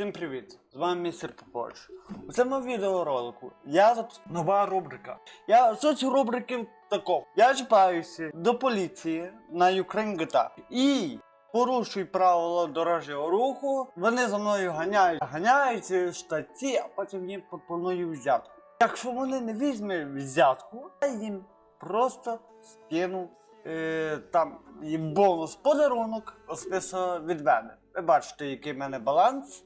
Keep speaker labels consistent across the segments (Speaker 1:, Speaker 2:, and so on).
Speaker 1: Всім привіт! З вами містер Попович. У цьому відеоролику я зап... нова рубрика. Я суть рубрики такого. Я чіпаюся до поліції на Ukraine GTA і порушую правила дорожнього руху. Вони за мною ганяють, ганяють штаті, а потім їм пропоную взятку. Якщо вони не візьмуть взятку, я їм просто скину е, там бонус подарунок спису від мене. Ви бачите, який в мене баланс.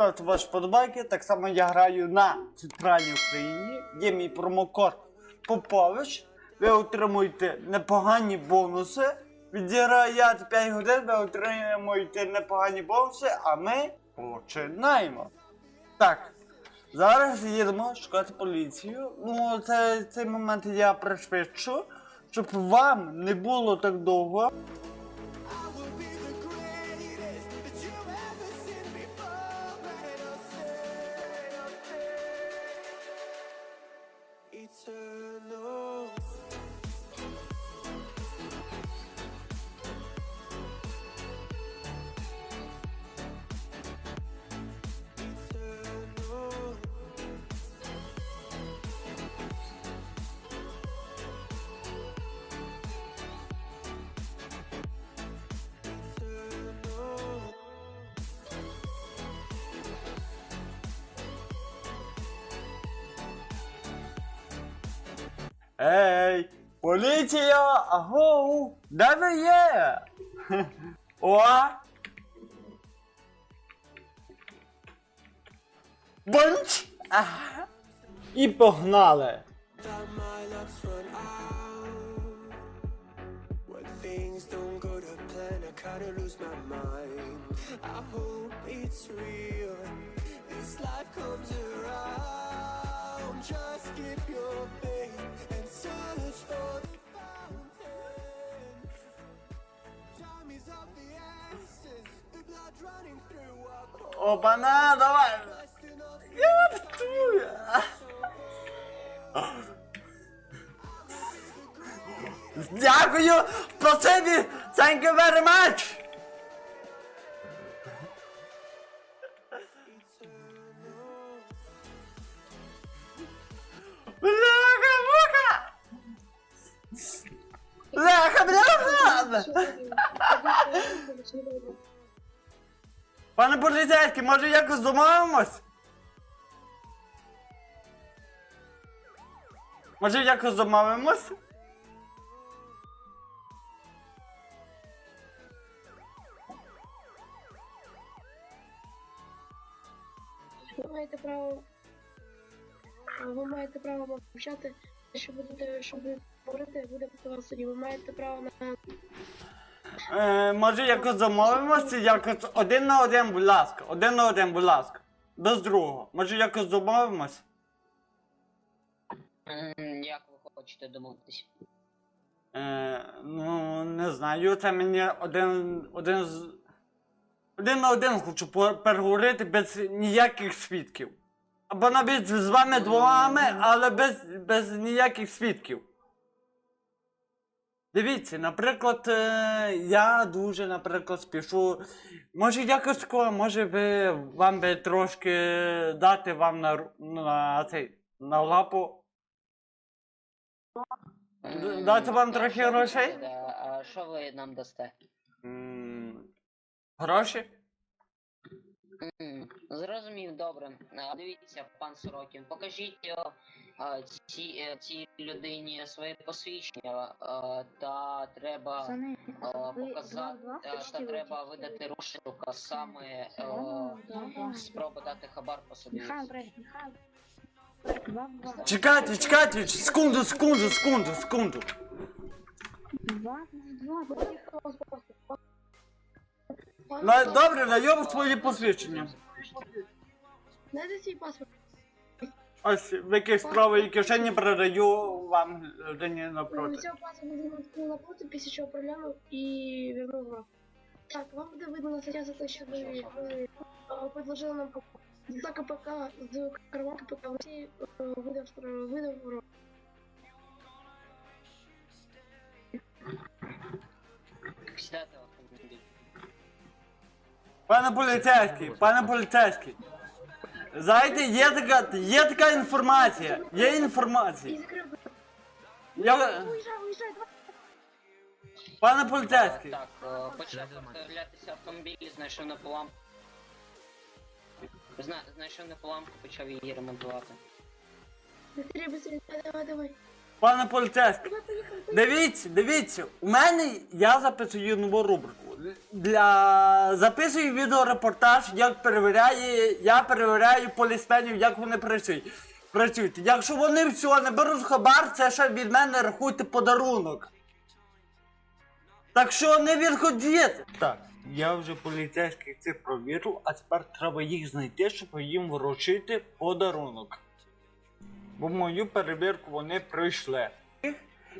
Speaker 1: Ставте ваші подобайки. Так само я граю на центральній Україні. Є мій промокод Попович. Ви отримуєте непогані бонуси. Відіграєте 5 годин, ви отримуєте непогані бонуси, а ми починаємо. Так, зараз їдемо шукати поліцію. Ну, це, цей момент я пришвидшу, щоб вам не було так довго. Ей, поліція! Агоу! Де ви є? О! Бунч! Ага. І погнали!
Speaker 2: That my luck's run out. When things don't go to plan, I kinda lose my mind. I hope it's real. This life comes around. Just keep your faith and search for the fountain. Time is of the essence. The blood running through our core.
Speaker 1: Опана, давай!
Speaker 2: Blessed enough
Speaker 1: Яптує! Дякую! Спасибі! Thank you very much! Бляха! Пане поліцейський, може якось домовимось? Може якось домовимось?
Speaker 3: Ви маєте право. Ви маєте право мовчати, що будете, що будете говорити, буде проти вас суді. Ви маєте право на
Speaker 1: Е, може якось домовимося, якось один на один, будь ласка. Один на один, будь ласка. Без другого. Може якось домовимось?
Speaker 4: М, Як ви хочете домовитись?
Speaker 1: Е, ну, не знаю, це мені один, один з. Один на один хочу по- переговорити без ніяких свідків. Або навіть з вами двома, але без, без ніяких свідків. Дивіться, наприклад, е, я дуже, наприклад, спішу. Може, якось може би вам би трошки дати вам на, на цей на лапу. Дати вам трохи грошей?
Speaker 4: А що ви нам дасте?
Speaker 1: Гроші?
Speaker 4: Зрозумів, добре. Дивіться, пан Сорокін, покажіть цій, е, людині своє посвідчення, та треба показати,
Speaker 5: два-два
Speaker 4: та, та треба видати розшук, а саме спроба дати хабар посадити.
Speaker 5: Михайло, Михайло. Два, в два.
Speaker 1: Чекайте, чекайте, секунду, секунду, секунду, секунду.
Speaker 5: Два, в два.
Speaker 1: На, добре, найом свої посвідчення.
Speaker 3: Дайте свій паспорт.
Speaker 1: Ось в яких справи і кишені передаю вам людині напроти.
Speaker 3: цього паспорта відкрили на плоти, після чого проглянув і вернув вам. Так, вам буде видно стаття за те, що ви, ви е, предложили нам за КПК з карман КПК в Росії е, видав стра- видав ворог.
Speaker 4: Сідайте в автомобіль.
Speaker 1: Пане поліцейський, пане поліцейський. Знаєте, є така, є така інформація. Є інформація. Я...
Speaker 3: Уїжджай, уїжджай, давай.
Speaker 1: Пане поліцейський.
Speaker 4: Так, е, почав передивлятися автомобіль, знайшов на поламку. Зна, знайшов на поламку, почав її ремонтувати.
Speaker 3: Быстрее, быстрее, давай, давай, давай.
Speaker 1: Пане
Speaker 3: поїхали.
Speaker 1: Дивіться, дивіться, у мене я записую нову рубрику. Для записую відеорепортаж, як перевіряє, я перевіряю полісменів, як вони працюють. Працюють. Якщо вони все не беруть хабар, це ще від мене рахуйте подарунок. Так що не відходіть. Так, я вже поліцейських цих провірив, а тепер треба їх знайти, щоб їм вручити подарунок. Бо мою перевірку вони пройшли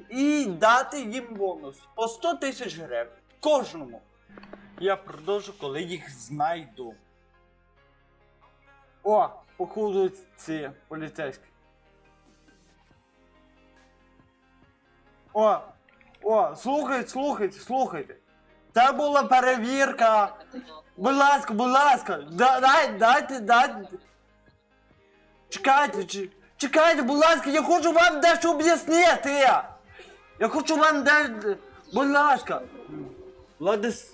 Speaker 1: і дати їм бонус по 100 тисяч гривень. Кожному. Я продовжу, коли їх знайду. О, походу ці поліцейські. О, о, слухайте, слухайте, слухайте. Це була перевірка. Будь ласка, будь ласка, да- дай, дайте, дайте. Чекайте, чи- чекайте, будь ласка, я хочу вам дещо об'яснити. Я хочу вам де. Будь ласка. Владис.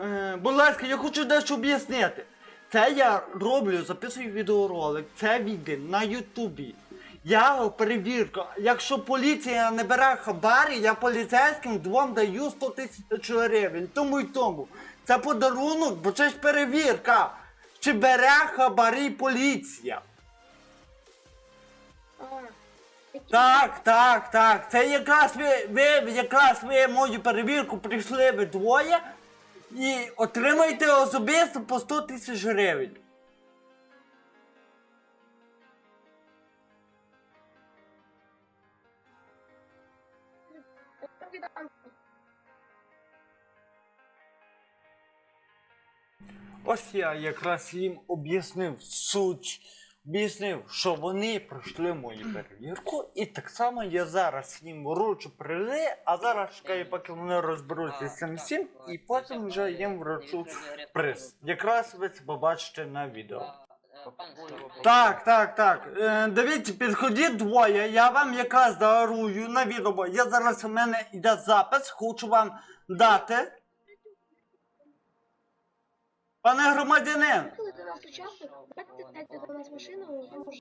Speaker 1: Е, будь ласка, я хочу дещо об'яснити. Це я роблю, записую відеоролик, це відео на Ютубі. Я перевірка. Якщо поліція не бере хабарі, я поліцейським двом даю 100 тисяч гривень. Тому й тому. Це подарунок, бо це ж перевірка. Чи бере хабарі поліція? Так, так, так. Це якраз ви, ви якраз ви мою перевірку прийшли ви двоє і отримаєте особисто по 100 тисяч гривень. Ось я якраз їм об'яснив суть, об'яснив, що вони пройшли мою перевірку, і так само я зараз їм вручу призи, а зараз чекаю, поки вони розберуться з цим всім, і потім вже їм вручу приз. Якраз ви це побачите на відео. Так, так, так. Е, дивіться, підходіть двоє. Я вам якраз дарую на відео. Я зараз у мене йде запис, хочу вам дати. Пане громадянин,
Speaker 3: Коли до нас участок, давайте дайте до нас машину, ми може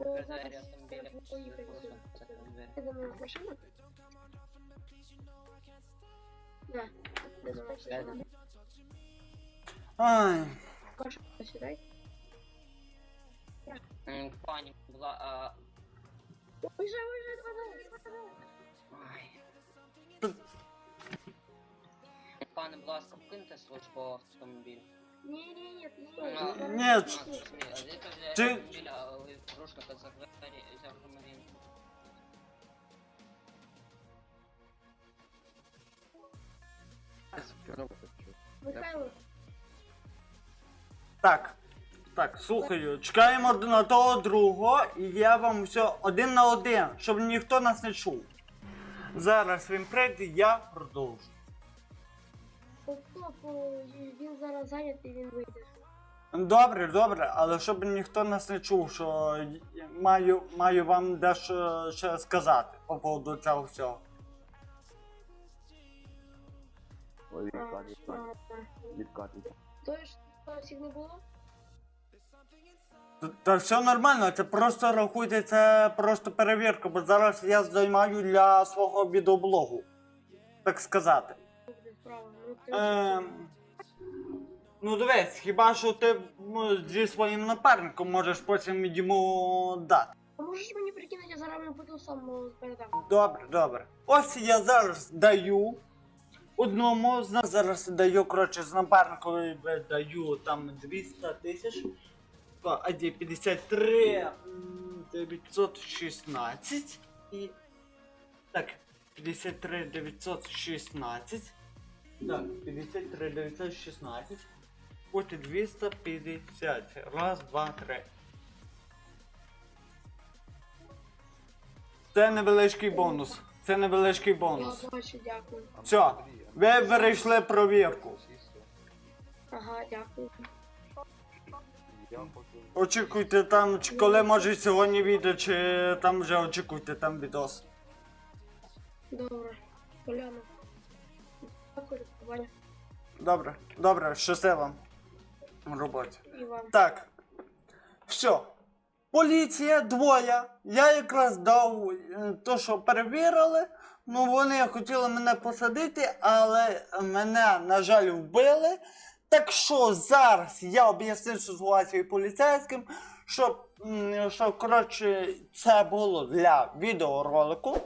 Speaker 3: е, зараз е, поїхати. Це до нас машина. Да. Де до нас машина?
Speaker 1: Ай,
Speaker 3: Кашу сідай.
Speaker 4: М, Пані, була. а,
Speaker 3: Уїжджай, уїжджай, давай, давай, давай.
Speaker 4: ай. Пане, будь ласка, покиньте службовий автомобіль.
Speaker 3: Ні, ні, ні, ні.
Speaker 4: Ну,
Speaker 1: Ні, ч-
Speaker 4: за двері за.
Speaker 3: Михайло,
Speaker 1: так. Так, слухаю. Чекаємо один на того другого, і я вам все один на один, щоб ніхто нас не чув. Зараз він прийде, я продовжу.
Speaker 3: Стоп, він зараз зайнятий, він вийде.
Speaker 1: Добре, добре, але щоб ніхто нас не чув, що маю, маю вам дещо ще сказати по поводу цього всього.
Speaker 6: Ой,
Speaker 3: А,
Speaker 6: відкат, відкат,
Speaker 3: а,
Speaker 6: відкат.
Speaker 3: То ж всіх не було?
Speaker 1: Та- Та все нормально, це просто рахуйте, це просто перевірка, бо зараз я займаю для свого відеоблогу. Так сказати.
Speaker 3: Буде. Ну,
Speaker 1: дивись, хіба що ти ну, зі своїм напарником можеш потім йому дати.
Speaker 3: А можеш мені прикинути, я зараз буду сам е, передам.
Speaker 1: Добре, добре. Ось я зараз даю. Одному з нас зараз даю, коротше, з напарником даю там 200 тисяч. Та, А де 53 м, 916 і. Так, 53 916. Так, 53 916. Потім 250. Раз, два, три. Це невеличкий бонус. Це невеличкий бонус.
Speaker 3: Я бачу, дякую.
Speaker 1: Все, ви перейшли провірку.
Speaker 3: Ага, дякую.
Speaker 1: Очікуйте там, чи коли може сьогодні відео, чи там вже очікуйте там відос.
Speaker 3: Добре. Поляну. Дякую.
Speaker 1: Добре, добре, вам в роботі.
Speaker 3: І вам.
Speaker 1: Так. Все. Поліція двоє. Я якраз дав е, то, що перевірили. Ну, вони хотіли мене посадити, але мене, на жаль, вбили. Так що зараз я об'яснив ситуацію поліцейським, що, що коротше, це було для відеоролику.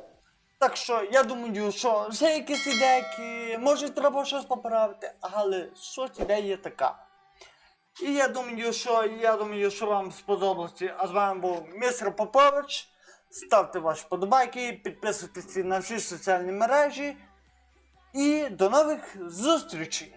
Speaker 1: Так що я думаю, що ще якісь ідейки, може треба щось поправити, але щось ідея така. І я думаю, що я думаю, що вам сподобалося. А з вами був містер Попович. Ставте ваші подобайки, підписуйтесь на всі соціальні мережі. І до нових зустрічей!